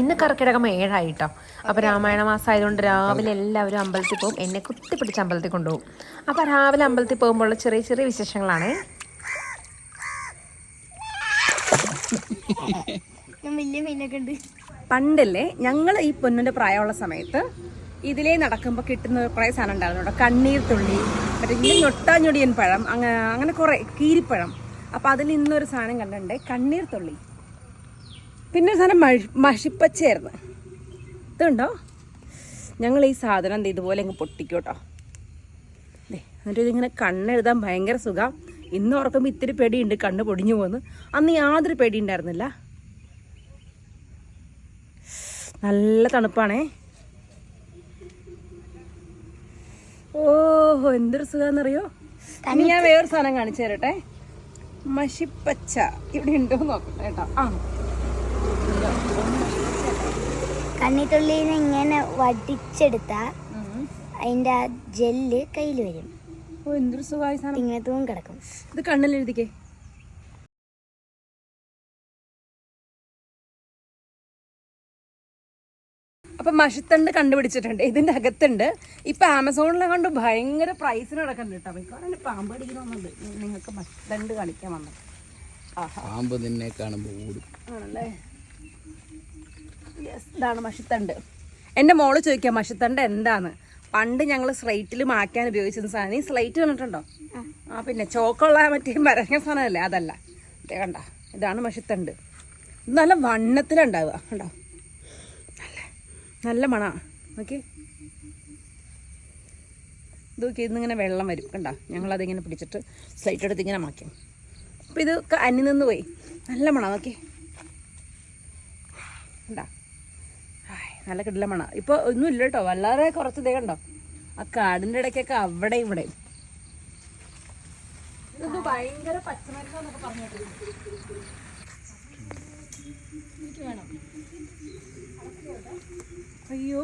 ഇന്ന് കർക്കിടകം ഏഴായിട്ടോ. അപ്പോൾ രാമായണ മാസം ആയതുകൊണ്ട് രാവിലെ എല്ലാവരും അമ്പലത്തിൽ പോകും. എന്നെ കുത്തിപ്പിടിച്ച് അമ്പലത്തിൽ കൊണ്ടുപോകും. അപ്പോൾ രാവിലെ അമ്പലത്തിൽ പോകുമ്പോഴുള്ള ചെറിയ ചെറിയ വിശേഷങ്ങളാണ്. പണ്ടല്ലേ ഞങ്ങൾ ഈ പൊന്നിന്റെ പ്രായമുള്ള സമയത്ത് ഇതിലേ നടക്കുമ്പോൾ കിട്ടുന്ന കുറേ സാധനം ഉണ്ടായിരുന്നു കേട്ടോ. കണ്ണീർ തുള്ളി മറ്റേ ഞൊട്ടാഞ്ഞൊടിയൻ പഴം അങ്ങനെ അങ്ങനെ കുറേ കീരിപ്പഴം. അപ്പോൾ അതിൽ ഇന്നൊരു സാധനം കണ്ടിട്ടുണ്ട്. കണ്ണീർ തുള്ളി. പിന്നെ ഒരു സാധനം മഷി മഷിപ്പച്ചയായിരുന്നു. ഇതുണ്ടോ? ഞങ്ങൾ ഈ സാധനം ദേ ഇതുപോലെ അങ്ങ് പൊട്ടിക്കും കേട്ടോ എന്നിട്ട് ഇതിങ്ങനെ കണ്ണെഴുതാൻ ഭയങ്കര സുഖം. ഇന്ന് ഓർക്കുമ്പോൾ ഇത്തിരി പേടിയുണ്ട് കണ്ണ് പൊടിഞ്ഞു പോകുന്നു അന്ന് യാതൊരു പേടി ഉണ്ടായിരുന്നില്ല. നല്ല തണുപ്പാണേ. ഓഹോ എന്തൊരു സുഖാന്നറിയോ? ഇനി ഞാൻ വേറൊരു സാധനം കാണിച്ചു തരട്ടെ. മഷിപ്പച്ച. ഇവിടെ ഉണ്ടോ നോക്കട്ടെ കേട്ടോ. ആ. കണ്ണിത്തുള്ളിന്ന് ഇങ്ങനെ വടിച്ചെടുത്ത അതിന്റെ ആ ജെല്ല് കയ്യിൽ വരും. ഓ എന്തൊരു സുഖമായ സാധനം. ഇങ്ങനെ തൂങ്ങി കിടക്കും. ഇത് കണ്ണിൽ എഴുതിക്കേ. അപ്പൊ മഷിത്തണ്ട് കണ്ടുപിടിച്ചിട്ടുണ്ട്. ഇതിന്റെ അകത്തുണ്ട്. ഇപ്പൊ ആമസോണിലെ കണ്ട് ഭയങ്കര പ്രൈസിന് കിടക്കുന്നുണ്ട് കേട്ടോ. മിക്കവാറും പാമ്പ് അടിക്കണമെന്നുണ്ട് നിങ്ങൾക്ക് മഷിത്തണ്ട് കളിക്കാൻ വന്നത്. പാമ്പ് നിന്നെ കാണുമ്പോൾ ഓടും. ആണല്ലേ? ഇതാണ് മഷിത്തണ്ട്. എന്റെ മോൾ ചോദിക്കാം മഷിത്തണ്ട് എന്താണ് പണ്ട് ഞങ്ങൾ സ്ലൈറ്റിൽ മാറ്റാൻ ഉപയോഗിച്ചിരുന്ന സാധനം. ഈ സ്ലൈറ്റ് കണ്ടിട്ടുണ്ടോ? ആ. പിന്നെ ചോക്കുള്ള മറ്റേ മരങ്ങ സാധനമല്ലേ? അതല്ല. അതേ കണ്ട ഇതാണ് മഷിത്തണ്ട്. ഇത് നല്ല വണ്ണത്തിലുണ്ടാവുക. കണ്ടോ? നല്ല നല്ല മണ. ഓക്കെ ഇത് നോക്കി ഇന്നിങ്ങനെ വെള്ളം വരും. കണ്ടോ? ഞങ്ങളതിങ്ങനെ പിടിച്ചിട്ട് സ്ലൈറ്റ് എടുത്ത് ഇങ്ങനെ മാറ്റും അപ്പം ഇത് അന്നി നിന്ന് പോയി. നല്ല മണ. നോക്കി ഉണ്ടാ നല്ല കിടില മണ. ഇപ്പോൾ ഒന്നും ഇല്ല കേട്ടോ വല്ലാതെ കുറച്ച് ഇതേ കണ്ടോ? ആ കാടിന്റെ ഇടയ്ക്കൊക്കെ അവിടെ ഇവിടെ. അയ്യോ.